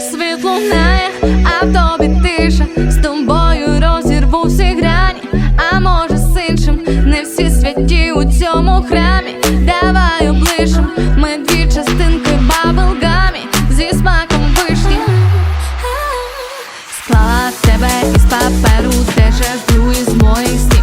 Світло лунає, а в тобі тиша, з тобою розірву всі грані, а може з іншим не всі святі у цьому храмі. Давай облишим, ми дві частинки баблгамі зі смаком вишні. Склала тебе із паперу, теж жертву із моїх.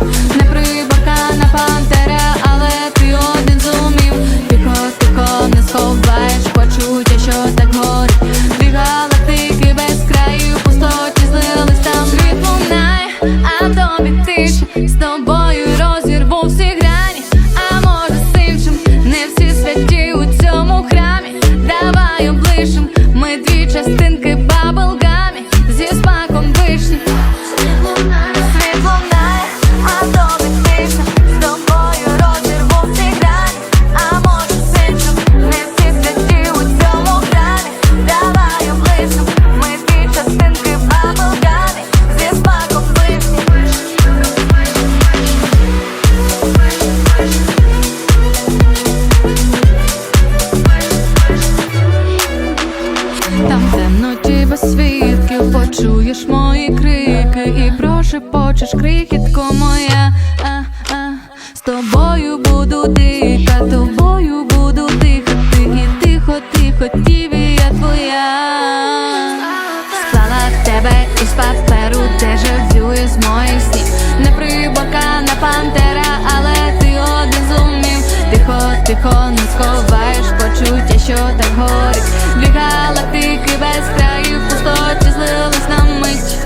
паперу дежавює з моїх снів. Не прибока не пантера, але ти один зумів Тихо, тихо, не сховаєш почуття, що так горить. Дві галактики без країв пустоті злились на мить.